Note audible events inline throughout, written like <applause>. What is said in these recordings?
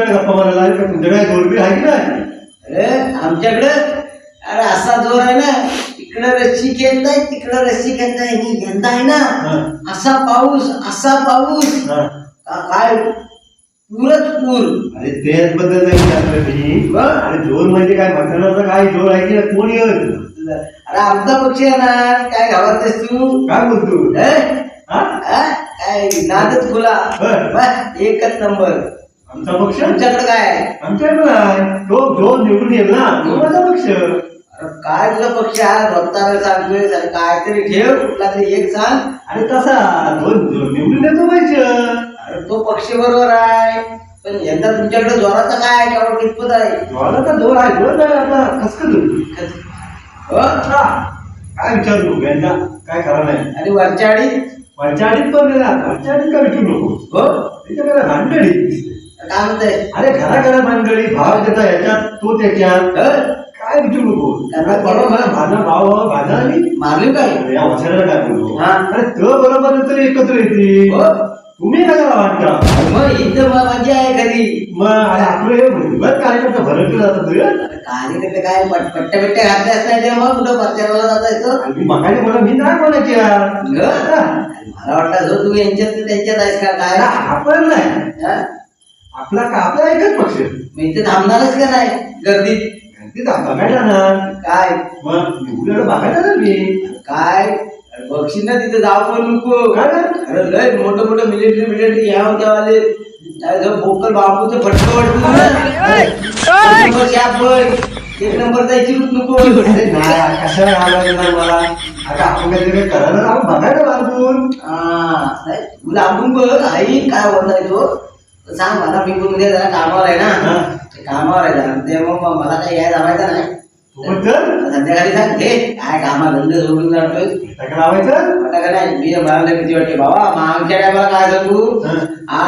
तुमच्याकडे गप्पा मारायला आले का तुमच्याकडे दोरबी आहे की नाही अरे आमच्याकडे अरे असा जोर आहे ना इकडं रस्सी खेळत आहे तिकडं रस्सी खेळत आहे यंदा आहे ना हा. असा पाऊस असा पाऊस हा. का- काय पूरच पूर अरे तेच बद्दल नाही विचारलं मी बरं. अरे जोर म्हणजे काय मतदानाचा काय जोर आहे की नाही? कोण अरे आमचा पक्ष आहे ना काय घाबरतेस तू काय बोलतो हे? हा? हा? काय नादच खुला बरं. बस, एकच नंबर आमचा पक्ष? तुमच्याकडे काय? आहे आमच्याकडे तो जो निवडून येईल ना. तो माझा पक्ष. अरे काय तुला पक्ष आहे? भक्ताला सांगतोय काहीतरी ठेव कुठला तरी एक सांग. अरे तसा निवडून येतो पाहिजे अरे तो पक्ष बरोबर आहे. पण यंदा तुमच्याकडे जोराचा काय आहे? केवढा कितपत आहे? जोराचा जोर आहे. जोर नाही आता खसखस हो? काय विचारू यांना काय करा नाही. आणि वरच्या आडी वरच्या आडीत पण नाही. वरच्या आडीत काय विचारू नको? हो? त्याच्याकडे भानगडी दिसते काय म्हणताय? अरे घरा घरा भानगडी भाव त्याचा ह्याच्यात तो त्याच्यात? काय विचारू नको त्यांना बरोबर मला भाना भाव भाना आणि मारली काय? या वसायला काय बोलू? हा. अरे तो बरोबर तर एकत्र येते. हो. तुम्ही काय वाटता. मग इथं म- मजा आहे खरी मग अरे आपलं हे भरपूर कार्यकर्ता भरत जातात तुझ्या कार्यकर्ते काय पट- पट्ट्या बिट्ट्या घातल्या असतात ते मग? कुठं प्रचाराला जाता येतं आणि मगाने मला मी नाही बोलायची? मला वाटतं जो तू यांच्यात त्यांच्यात आहेस का? काय? आपण नाही. हा? आपला का? आपला एकच पक्ष मग इथे थांबणारच का नाही? गर्दीत तिथं बघायला ना. काय? मग निवडून बघायला ना मी. काय? अरे बघशील ना तिथे जाऊ पण नको. काय रे? अरे लय मोठं मोठं मिलिटरी मिलिटरी या होत्या वाले. भोकल बापूचं फटकं वाटत एक नंबर जायची नको. अरे नाही कशाला मला? आता आपण काहीतरी करायला आपण बघायला लागून हा, नाही, तू लांबून बघ आई काय होत आहे तो? तर सांग मला मी पण उद्या जरा कामावर आहे. ना. ते कामावर आहे जरा. ते मग मला काही यायला जमायचं नाही. तू पण संध्याकाळी सांग. हे काय कामा धंदे सोडून जातोय? टाका लावायचं? नाही. मी मला लय भीती वाटते. बाबा मागच्या टायमाला काय सांगू. आ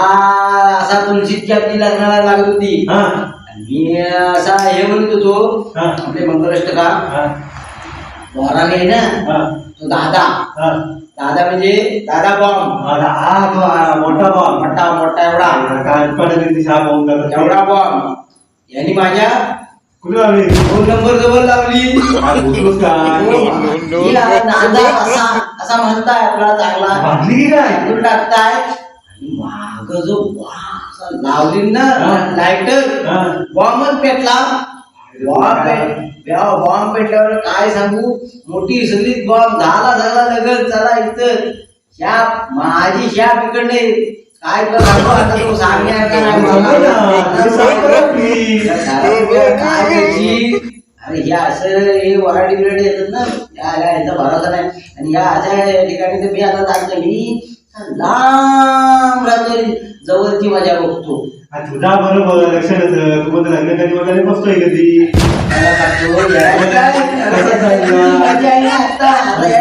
असा तुळशीची आपली लग्नाला लागत होती. मी असा हे म्हणत होतो. आपले मंगलाष्टका. हा. वराने ना तो दादा. दादा म्हणजे दादा बॉम्ब हा तो मोठा बॉल मोठा मोठा एवढा. एवढा बॉम्ब यांनी माझ्या कुठे लावली? नंबर जवळ लावली. दादा असा असा म्हणताय आपला चांगला. टाकताय. माग जो लावली ना. लायटर हा. बॉम्बच पेटला. बॉम्ब पेट बॉम्ब पेटल्यावर काय सांगू? मोठी सगळी बॉम्ब झाला झाला लगत चला इथं. शाप माझी शाप इकडे काय तो सांगणार? अरे हे असं हे वराडी बिराडी येतात ना. या यांचा भरोसा नाही. आणि या अशा या ठिकाणी तर मी आता मी लांब राहतो आणि जवळची मजा बघतो. तुझा बरोबर लक्षणच तू म्हणतो लग्न कधी वगैरे बसतोय कधी?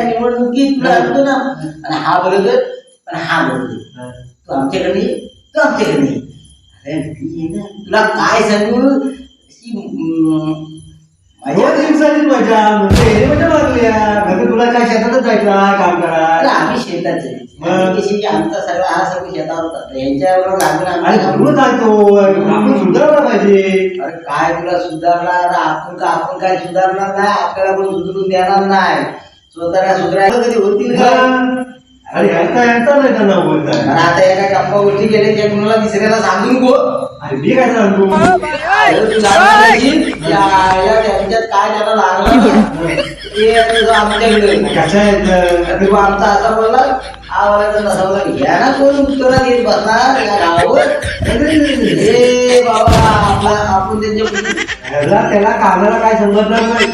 निवडणुकीत सांगतो ना आणि हा बरोबर पण हा बरोबर तू आमच्याकडे तू आमच्याकडे. अरे ना, तुला काय सांगू दोन मजा म्हणजे मजा तुला काय शेतातच जायचं काम करा? आमचा सगळा हा सगळं शेतावर लागून आपण सुधारला पाहिजे. अरे काय तुला सुधारणार आपण का आपण काय सुधारणार नाही? आपल्याला पण सुधरून देणार नाही? स्वतःला सुधारायला कधी होतील का? अरे यांचा यांचा नाही त्यांना बोलताय अरे आता एका गप्पा गोष्टी गेले त्या कुणाला तिसऱ्याला सांगून गो. अरे मी काय सांगतो त्यांच्यात काय त्याला लागलं <laughs> ते आता जो आमच्याकडे कशा आहेत तू आमचा असा बोलला आवाजाचा तसा बोलला घ्या ना कोण उत्तरा देत बसणार? या गावावर? ए बाबा आपला आपण त्यांच्या ह्याला त्याला कानाला काय समजणार नाही?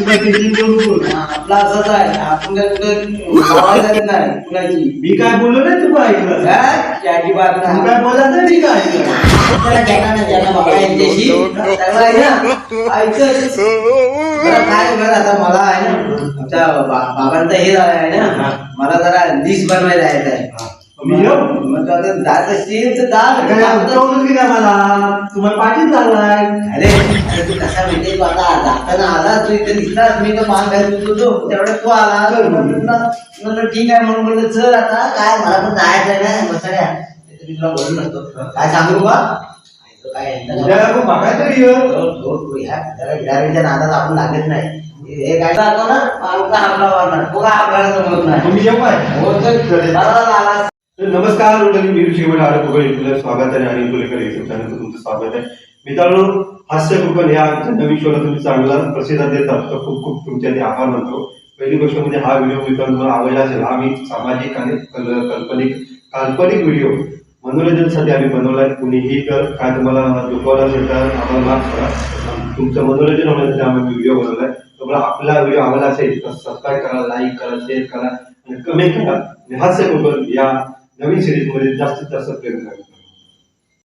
तुला आपला असंच आहे. आपण काय कुठं आवाज नाही? कुणाची? मी काय बोललो नाही तू ऐकलं? काय? याची बात तू नाही काय बोला नाही मी काय ऐकलं? आपल्याला ज्यांना ना ज्यांना बाबा यांच्याशी सगळं आहे ना? ऐकत बरं काय बरं आता मला आहे ना? आमच्या बा- बाबांचं हे झालं आहे ना? मला जरा लिस्ट बनवायला जायचं आहे. मी येऊ? मग तू आता जात असशील तर काय जा उठवलंच की काय मला? तुम्हाला पाठीच झालाय अरे अरे तू कसा म्हणजे तू आता जाताना आला तू इथे दिसलास मी तर मान घालत होतो तेवढ्यात तू आला. म्हणलं ठीक आहे म्हणून म्हणलं चल आता काय मला पण जायचं आहे ना बसड्या मी तुला बोललो नसतो. काय सांगू का नादात आपण लागत नाही. हे काय जातो ना? आमचा आपला वारणार तो काय आपल्याला जमत नाही. हो नमस्कार मंडळी. मी तुला स्वागत आहे आणि युट्यूब चॅनलचं तुमचं स्वागत आहे. मित्रांनो हास्य कुपन या आमच्या नवीन शोला तुम्ही चांगला प्रतिसाद देतात तर खूप खूप तुमचे आधी आभार मानतो. पहिली गोष्ट म्हणजे हा व्हिडिओ मित्रांनो आवडला असेल. आम्ही सामाजिक आणि कल- काल्पनिक काल्पनिक व्हिडिओ. मनोरंजनसाठी आम्ही बनवलाय कुणीही तर काय तुम्हाला दुखवलं असेल तर आम्हाला माफ करा. तुमचं मनोरंजन होण्यासाठी आम्ही व्हिडिओ बनवला आहे. तुम्हाला आपला व्हिडिओ आवडला असेल तर सबस्क्राईब करा लाईक करा शेअर करा आणि कमेंट करा. आणि हास्य कुटुंब या नवीन सिरीजमध्ये जास्तीत जास्त प्रेम करा